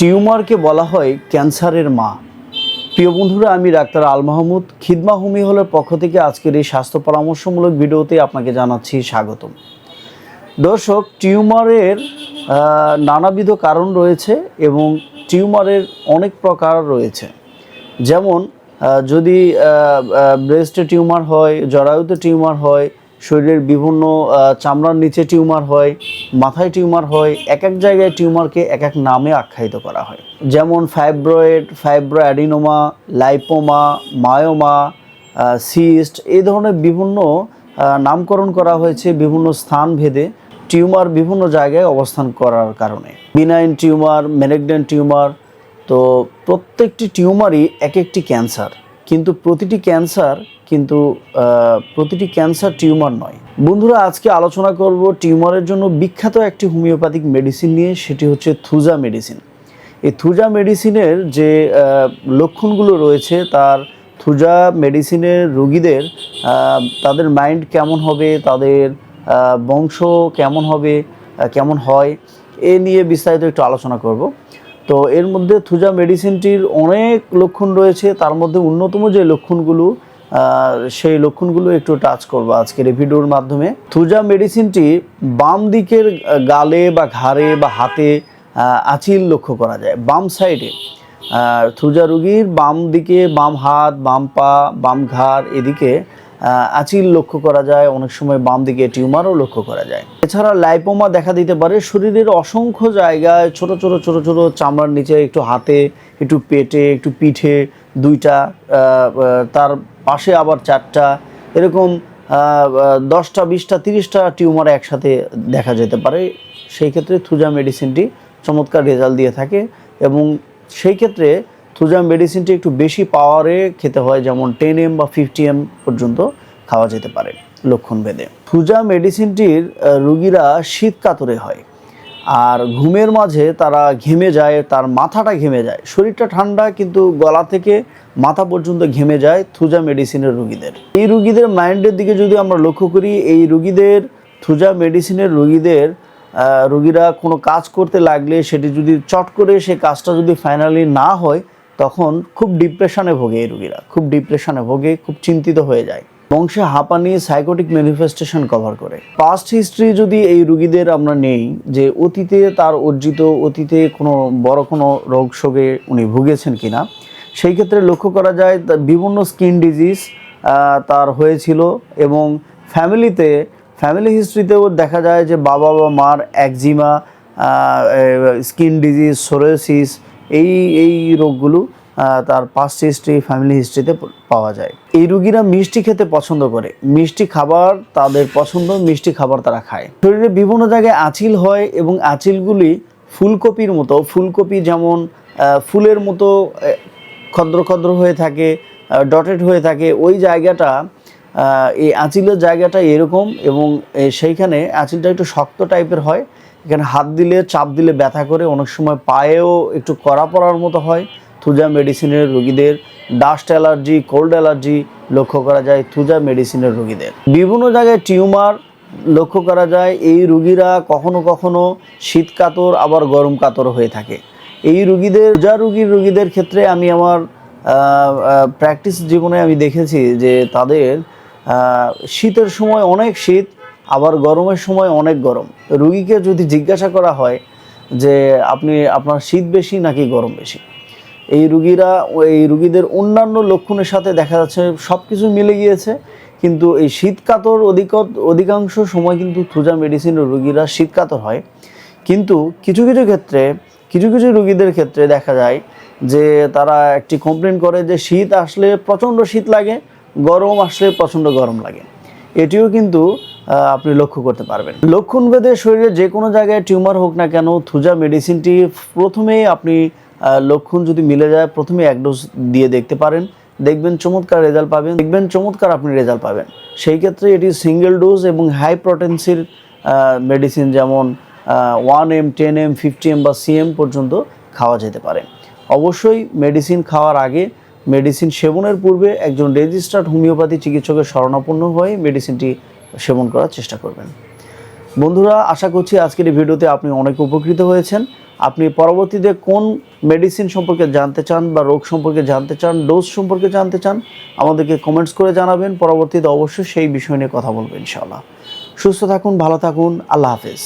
টিউমারকে বলা হয় ক্যান্সারের মা। প্রিয় বন্ধুরা, আমি ডাক্তার আল মাহমুদ। খিদমা হুমি হলের পক্ষ থেকে আজকের এই স্বাস্থ্য পরামর্শমূলক ভিডিওতে আপনাকে জানাচ্ছি স্বাগতম। দর্শক, টিউমারের নানাবিধ কারণ রয়েছে এবং টিউমারের অনেক প্রকার রয়েছে। যেমন যদি ব্রেস্টে টিউমার হয়, জরায়ুতে টিউমার হয় শরীরের বিভিন্ন চামড়ার নিচে টিউমার হয়, মাথায় টিউমার হয়, এক এক জায়গায় টিউমারকে এক এক নামে আখ্যায়িত করা হয়। যেমন fibroid fibroadenoma lipoma myoma cyst এই ধরনের বিভিন্ন নামকরণ করা হয়েছে বিভিন্ন স্থান ভেদে টিউমার বিভিন্ন জায়গায় অবস্থান করার কারণে। বিনাইন টিউমার মেনেগডেন্ট টিউমার, তো প্রত্যেকটি টিউমারই এক একটি ক্যান্সার। কিন্তু প্রতিটি ক্যান্সার কিন্তু প্রতিটি ক্যান্সার টিউমার নয়। বন্ধুরা, আজকে আলোচনা করব টিউমারের জন্য বিখ্যাত একটি হোমিওপ্যাথিক মেডিসিন নিয়ে, সেটি হচ্ছে থুজা মেডিসিন। এই থুজা মেডিসিনের যে লক্ষণগুলো রয়েছে, তার থুজা মেডিসিনের রোগীদের তাদের মাইন্ড কেমন হবে, তাদের বংশ কেমন হবে কেমন হয়, এ নিয়ে বিস্তারিত একটু আলোচনা করব। তো এর মধ্যে থুজা মেডিসিনটির অনেক লক্ষণ রয়েছে, তার মধ্যে অন্যতম যে লক্ষণগুলো সেই লক্ষণগুলো একটু টাচ করব আজকের এই ভিডিওর মাধ্যমে। থুজা মেডিসিনটি বাম দিকের গালে বা ঘাড়ে বা হাতে আঁচিল লক্ষ্য করা যায়, বাম সাইডে। থুজা রুগীর বাম দিকে বাম হাত, বাম পা, বাম ঘাড়, এদিকে আঁচিল লক্ষ্য করা যায়, অনেক সময় বাম দিকে টিউমারও লক্ষ্য করা যায়। এছাড়া লাইপোমা দেখা দিতে পারে শরীরের অসংখ্য জায়গায়, ছোট ছোট ছোট ছোট চামড়ার নিচে একটু হাতে, একটু পেটে, একটু পিঠে দুইটা তার পাশে আবার চারটা, এরকম দশটা, বিশটা, তিরিশটা টিউমার একসাথে দেখা যেতে পারে। সেই ক্ষেত্রে থুজা মেডিসিনটি চমৎকার রেজাল্ট দিয়ে থাকে এবং সেই ক্ষেত্রে থুজা মেডিসিনটি একটু বেশি পাওয়ারে খেতে হয়, যেমন টেন এম বা ফিফটি এম পর্যন্ত খাওয়া যেতে পারে লক্ষণ ভেদে। থুজা মেডিসিনটির রুগীরা শীত কাতরে হয়, আর ঘুমের মাঝে তারা ঘেমে যায়, তার মাথাটা ঘেমে যায়। শরীরটা ঠান্ডা, কিন্তু গলা থেকে মাথা পর্যন্ত ঘেমে যায় থুজা মেডিসিনের রুগীদের। এই রুগীদের মাইন্ডের দিকে যদি আমরা লক্ষ্য করি, এই রুগীদের থুজা মেডিসিনের রুগীদের রুগীরা কোনো কাজ করতে লাগলে সেটি যদি চট করে সে কাজটা যদি ফাইনালি না হয় তখন খুব ডিপ্রেশনে ভোগে এই রুগীরা। খুব ডিপ্রেশনে ভোগে, খুব চিন্তিত হয়ে যায়। বংশে হাঁপানি সাইকোটিক ম্যানিফেস্টেশন কভার করে। পাস্ট হিস্ট্রি যদি এই রুগীদের আমরা নেই, যে অতীতে তার অর্জিত, অতীতে কোনো বড় কোনো রোগ শোকে উনি ভুগেছেন কিনা, সেই ক্ষেত্রে লক্ষ্য করা যায় বিভিন্ন স্কিন ডিজিজ তার হয়েছিল এবং ফ্যামিলিতে ফ্যামিলি হিস্ট্রিতেও দেখা যায় যে বাবা বা মার একজিমা স্কিন ডিজিজ সোরেসিস এই এই রোগগুলো তার পাস্ট হিস্ট্রি ফ্যামিলি হিস্ট্রিতে পাওয়া যায়। এই রুগীরা মিষ্টি খেতে পছন্দ করে। মিষ্টি খাবার তাদের পছন্দ, মিষ্টি খাবার তারা খায়। শরীরে বিভিন্ন জায়গায় আঁচিল হয় এবং আঁচিলগুলি ফুলকপির মতো, ফুলকপি যেমন ফুলের মতো ক্ষদ্র ক্ষদ্র হয়ে থাকে ডটেড হয়ে থাকে, ওই জায়গাটা এই আঁচিলের জায়গাটা এরকম এবং সেইখানে আঁচিলটা একটু শক্ত টাইপের হয়। এখানে হাত দিলে, চাপ দিলে ব্যথা করে, অনেক সময় পায়েও একটু কড়া পড়ার মতো হয়। থুজা মেডিসিনের রোগীদের, ডাস্ট অ্যালার্জি, কোল্ড অ্যালার্জি লক্ষ্য করা যায় থুজা মেডিসিনের রোগীদের। বিভিন্ন জায়গায় টিউমার লক্ষ্য করা যায়। এই রুগীরা কখনো কখনো শীত কাতর, আবার গরম কাতর হয়ে থাকে। এই রুগীদের, যা রুগীর রুগীদের ক্ষেত্রে আমি আমার প্র্যাকটিস জীবনে আমি দেখেছি যে তাদের শীতের সময় অনেক শীত, আবার গরমের সময় অনেক গরম। রুগীকে যদি জিজ্ঞাসা করা হয় যে, আপনি, আপনার শীত বেশি নাকি গরম বেশি? এই রুগীরা, এই রুগীদের অন্যান্য লক্ষণের সাথে দেখা যাচ্ছে সব কিছু মিলে গিয়েছে। কিন্তু এই শীতকাতর অধিক অধিকাংশ সময় কিন্তু থুজা মেডিসিনের রুগীরা শীতকাতর হয়। কিন্তু কিছু কিছু ক্ষেত্রে, কিছু কিছু রুগীদের ক্ষেত্রে দেখা যায় যে, তারা একটি কমপ্লেন করে যে, শীত আসলে প্রচণ্ড শীত লাগে। গরম আসলে প্রচণ্ড গরম লাগে। এটিও কিন্তু আপনি লক্ষ্য করতে পারবেন। লক্ষণ ভেদে শরীরে যে কোনো জায়গায় টিউমার হোক না কেন, থুজা মেডিসিনটি প্রথমেই আপনি লক্ষণ যদি মিলে যায়, প্রথমে এক ডোজ দিয়ে দেখতে পারেন। দেখবেন চমৎকার রেজাল্ট পাবেন। দেখবেন চমৎকার আপনি রেজাল্ট পাবেন। সেই ক্ষেত্রে এটি সিঙ্গেল ডোজ এবং হাই প্রোটেন্সির মেডিসিন যেমন one M, ten M, fifty M বা সিএম পর্যন্ত খাওয়া যেতে পারে। অবশ্যই মেডিসিন খাওয়ার আগে মেডিসিন সেবনের পূর্বে একজন রেজিস্টার্ড হোমিওপ্যাথি চিকিৎসকের শরণাপন্ন হয়ে মেডিসিনটি সেবন করার চেষ্টা করবেন। বন্ধুরা, আশা করছি আজকের এই ভিডিওতে আপনি অনেক উপকৃত হয়েছেন। আপনি পরবর্তীতে কোন মেডিসিন সম্পর্কে জানতে চান বা রোগ সম্পর্কে জানতে চান, ডোজ সম্পর্কে জানতে চান, আমাদেরকে কমেন্টস করে জানাবেন। পরবর্তীতে অবশ্যই সেই বিষয় নিয়ে কথা বলবেন ইনশাআল্লাহ। সুস্থ থাকুন, ভালো থাকুন, আল্লাহ হাফেজ।